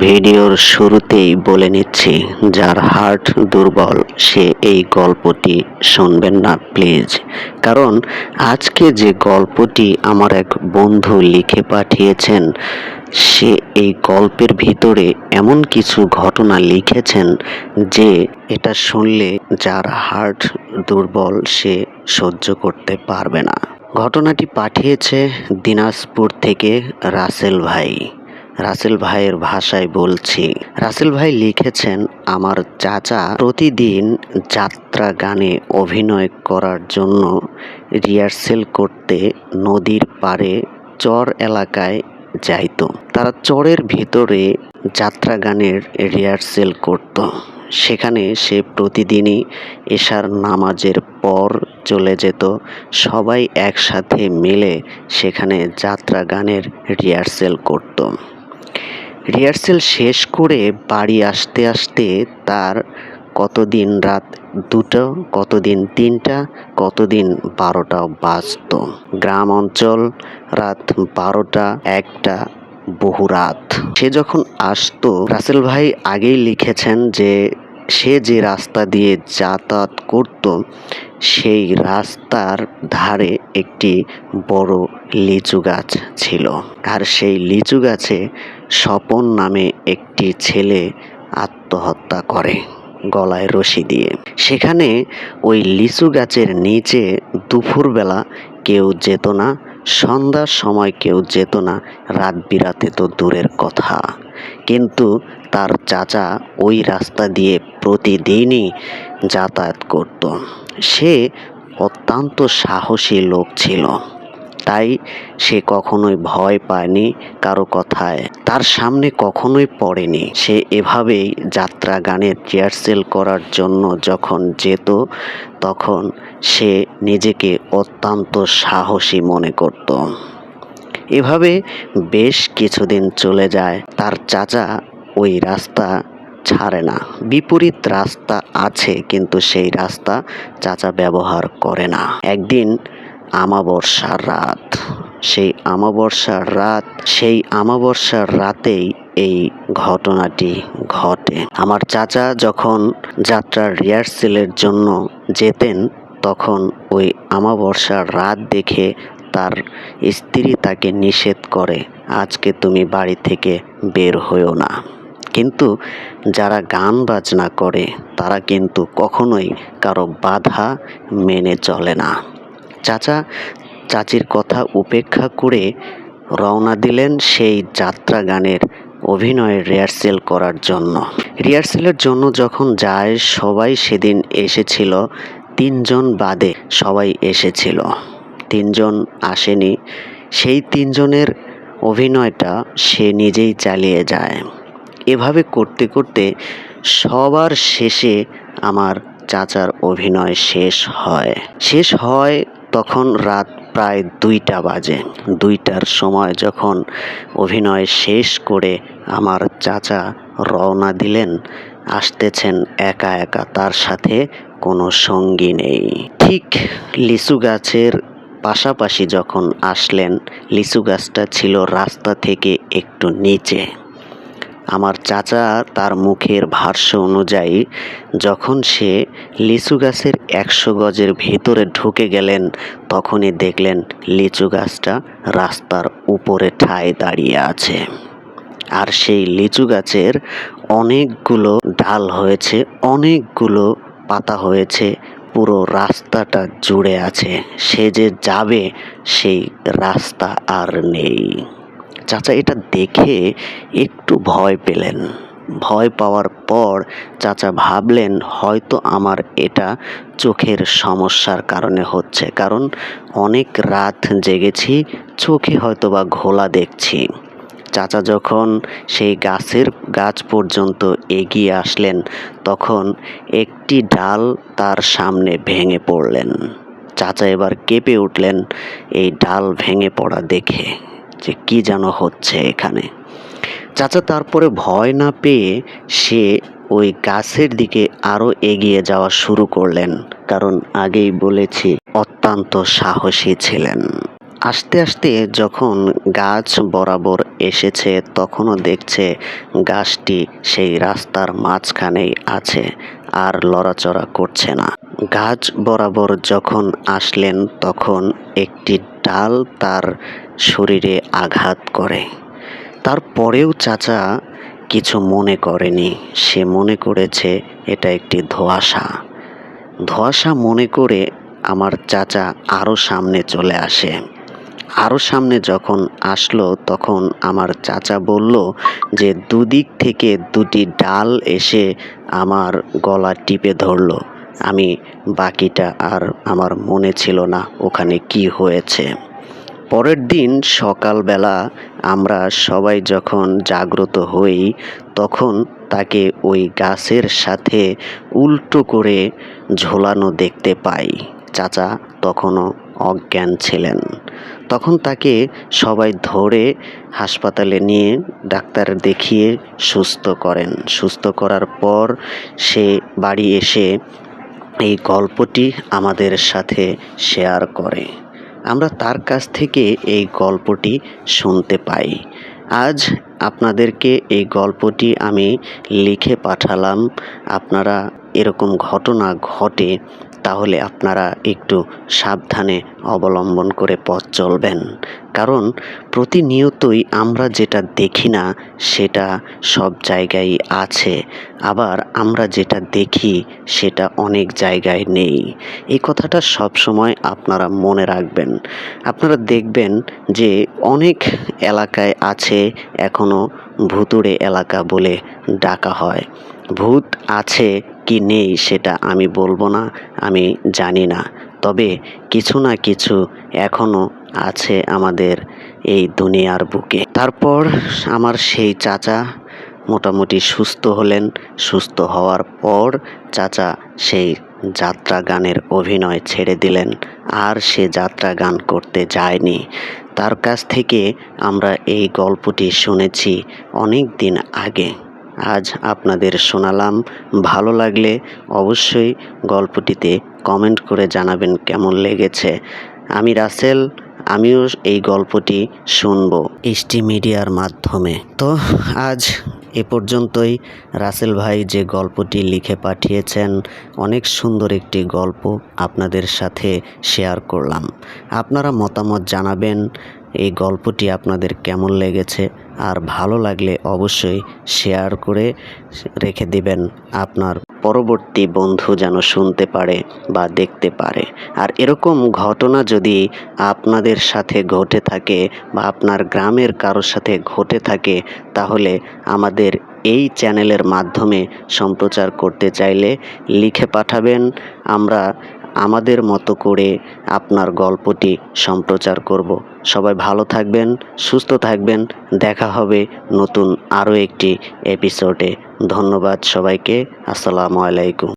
ভিডিওর শুরুতেই বলে নিচ্ছি, যার হার্ট দুর্বল, সে এই গল্পটি শুনবেন না, প্লিজ। কারণ আজকে যে গল্পটি আমার এক বন্ধু লিখে পাঠিয়েছেন, সে এই গল্পের ভিতরে এমন কিছু ঘটনা লিখেছেন যে এটা শুনলে যার হার্ট দুর্বল, সে সহ্য করতে পারবে না। ঘটনাটি পাঠিয়েছে দিনাজপুর থেকে রাসেল ভাই। রাসেল ভাইয়ের ভাষায় বলছি। রাসেল ভাই লিখেছেন, আমার চাচা প্রতিদিন যাত্রা গানে অভিনয় করার জন্য রিহার্সেল করতে নদীর পাড়ে চর এলাকায় যাইত। তারা চরের ভিতরে যাত্রা গানের রিহার্সেল করত। সেখানে সে প্রতিদিনই এশার নামাজের পর চলে যেত। সবাই একসাথে মিলে সেখানে যাত্রা গানের রিহার্সেল করত। রিহার্সেল শেষ করে বাড়ি আসতে আসতে তার কতদিন রাত দুটো, কতদিন তিনটা, কতদিন বারোটাও বাজতো। গ্রাম অঞ্চল রাত বারোটা, একটা বহু রাত। সে যখন আসতো, রাসেল ভাই আগেই লিখেছেন যে সে যে রাস্তা দিয়ে যাতায়াত করত, সেই রাস্তার ধারে একটি বড় লিচু গাছ ছিল। আর সেই লিচু গাছে স্বপন নামে একটি ছেলে আত্মহত্যা করে গলায় রশি দিয়ে। সেখানে ওই লিচু গাছের নিচে দুপুরবেলা কেউ যেত না, সন্ধ্যার সময় কেউ যেত না, রাত বিরাতে তো দূরের কথা। কিন্তু তার চাচা ওই রাস্তা দিয়ে প্রতিদিনই যাতায়াত করত। সে অত্যন্ত সাহসী লোক ছিল। তাই সে কখনোই ভয় পায়নি কারও কথায়। তার সামনে কখনোই পড়েনি। সে এভাবেই যাত্রা গানের রিহার্সেল করার জন্য যখন যেত, তখন সে নিজেকে অত্যন্ত সাহসী মনে করত। এভাবে বেশ কিছুদিন চলে যায়। তার চাচা ওই রাস্তা ছাড়ে না। বিপরীত রাস্তা আছে, কিন্তু সেই রাস্তা চাচা ব্যবহার করে না। একদিন আমাবর্ষার রাত। সেই আমাবর্ষার রাত, সেই আমাবর্ষার রাতেই এই ঘটনাটি ঘটে। আমার চাচা যখন যাত্রার রিহার্সেলের জন্য যেতেন, তখন ওই আমাবর্ষার রাত দেখে তার স্ত্রী তাকে নিষেধ করে, আজকে তুমি বাড়ি থেকে বের হইও না। কিন্তু যারা গান বাজনা করে, তারা কিন্তু কখনোই কারও বাধা মেনে চলে না। চাচা, চাচির কথা উপেক্ষা করে রওনা দিলেন সেই যাত্রা গানের অভিনয়ের রিহার্সেল করার জন্য। রিহার্সেলের জন্য যখন যায়, সবাই সেদিন এসেছিল, তিনজন বাদে সবাই এসেছিল। তিনজন আসেনি, সেই তিনজনের অভিনয়টা সে নিজেই চালিয়ে যায়। এভাবে করতে করতে সবার শেষে আমার চাচার অভিনয় শেষ হয়। শেষ হয় তখন রাত প্রায় দুইটা বাজে। দুইটার সময় যখন অভিনয় শেষ করে আমার চাচা রওনা দিলেন, আসতেছেন একা একা, তার সাথে কোনো সঙ্গী নেই। ঠিক লিচু গাছের পাশাপাশি যখন আসলেন, লিচু গাছটা ছিল রাস্তা থেকে একটু নিচে। আমার চাচা তার মুখের ভাষ্য অনুযায়ী, যখন সে লিচু গাছের একশো গজের ভেতরে ঢুকে গেলেন, তখনই দেখলেন লিচু গাছটা রাস্তার উপরে ঠায় দাঁড়িয়ে আছে। আর সেই লিচু গাছের অনেকগুলো ডাল হয়েছে, অনেকগুলো পাতা হয়েছে, পুরো রাস্তাটা জুড়ে আছে। সে যে যাবে, সেই রাস্তা আর নেই। চাচা, এটা দেখে একটু ভয় পেলেন। ভয় পাওয়ার পর চাচা ভাবলেন, হয়তো আমার এটা চোখের সমস্যার কারণে হচ্ছে। কারণ অনেক রাত জেগেছি, চোখে হয়তো বা ঘোলা দেখছি। চাচা যখন সেই গাছের গাছ পর্যন্ত এগিয়ে আসলেন, তখন একটি ডাল তার সামনে ভেঙে পড়লেন। চাচা এবার কেঁপে উঠলেন, এই ডাল ভেঙে পড়া দেখে। যে কি যেন হচ্ছে এখানে। চাচা তারপরে ভয় না পেয়ে সে ওই গাছের দিকে আরও এগিয়ে যাওয়া শুরু করলেন, কারণ আগেই বলেছি অত্যন্ত সাহসী ছিলেন। আস্তে আস্তে যখন গাছ বরাবর এসেছে, তখনও দেখছে গাছটি সেই রাস্তার মাঝখানেই আছে, আর লড়াচড়া করছে না। গাছ বরাবর যখন আসলেন, তখন একটি ডাল তার শরীরে আঘাত করে। তারপরেও চাচা কিছু মনে করেনি। সে মনে করেছে এটা একটি ধোঁয়াশা। ধোঁয়াশা মনে করে আমার চাচা আরও সামনে চলে আসে। আরও সামনে যখন আসলো, তখন আমার চাচা বলল যে, দুদিক থেকে দুটি ডাল এসে আমার গলা টিপে ধরলো। আমি বাকিটা আর আমার মনে ছিল না ওখানে কি হয়েছে। পরের দিন সকালবেলা আমরা সবাই যখন জাগ্রত হই, তখন তাকে ওই গাছের সাথে উল্টো করে ঝোলানো দেখতে পাই। চাচা তখনও অজ্ঞান ছিলেন। তখন তাকে সবাই ধরে হাসপাতালে নিয়ে ডাক্তার দেখিয়ে সুস্থ করেন। সুস্থ করার পর সে বাড়ি এসে এই গল্পটি আমাদের সাথে শেয়ার করে। আমরা তার কাছ থেকে এই গল্পটি শুনতে পাই। আজ আপনাদেরকে এই গল্পটি আমি লিখে পাঠালাম। আপনারা এরকম ঘটনা ঘটে তাহলে আপনারা একটু সাবধানে অবলম্বন করে পথ চলবেন। কারণ প্রতিনিয়তই আমরা যেটা দেখি না, সেটা সব জায়গায় আছে। আবার আমরা যেটা দেখি, সেটা অনেক জায়গায় নেই। এই কথাটা সব সময় আপনারা মনে রাখবেন। আপনারা দেখবেন যে অনেক এলাকায় আছে এখনও ভুতুড়ে এলাকা বলে ডাকা হয়। ভূত আছে কি নেই সেটা আমি বলব না, আমি জানি না। তবে কিছু না কিছু এখনও আছে আমাদের এই দুনিয়ার বুকে। তারপর আমার সেই চাচা মোটামুটি সুস্থ হলেন। সুস্থ হওয়ার পর চাচা সেই যাত্রা গানের অভিনয় ছেড়ে দিলেন। আর সে যাত্রা গান করতে যায়নি। তার কাছ থেকে আমরা এই গল্পটি শুনেছি অনেক দিন আগে। আজ আপনাদের শোনালাম। ভালো লাগলে অবশ্যই গল্পটিতে কমেন্ট করে জানাবেন কেমন লেগেছে। আমি রাসেল, আমিও এই গল্পটি শুনব এসটি মিডিয়ার মাধ্যমে। তো আজ এ পর্যন্তই। রাসেল ভাই যে গল্পটি লিখে পাঠিয়েছেন, অনেক সুন্দর একটি গল্প আপনাদের সাথে শেয়ার করলাম। আপনারা মতামত জানাবেন। এই গল্পটি আপনাদের কেমন লেগেছে? আর ভালো লাগলে অবশ্যই শেয়ার করে রেখে দিবেন আপনার পরবর্তী বন্ধু যেন শুনতে পারে বা দেখতে পারে। আর এরকম ঘটনা যদি আপনাদের সাথে ঘটে থাকে বা আপনার গ্রামের কারোর সাথে ঘটে থাকে, তাহলে আমাদের এই চ্যানেলের মাধ্যমে সম্প্রচার করতে চাইলে লিখে পাঠাবেন। আমরা আমাদের মতো করে আপনার গল্পটি সম্প্রচার করব। সবাই ভালো থাকবেন, সুস্থ থাকবেন। দেখা হবে নতুন আরও একটি এপিসোডে ধন্যবাদ সবাইকে। আসসালামু আলাইকুম।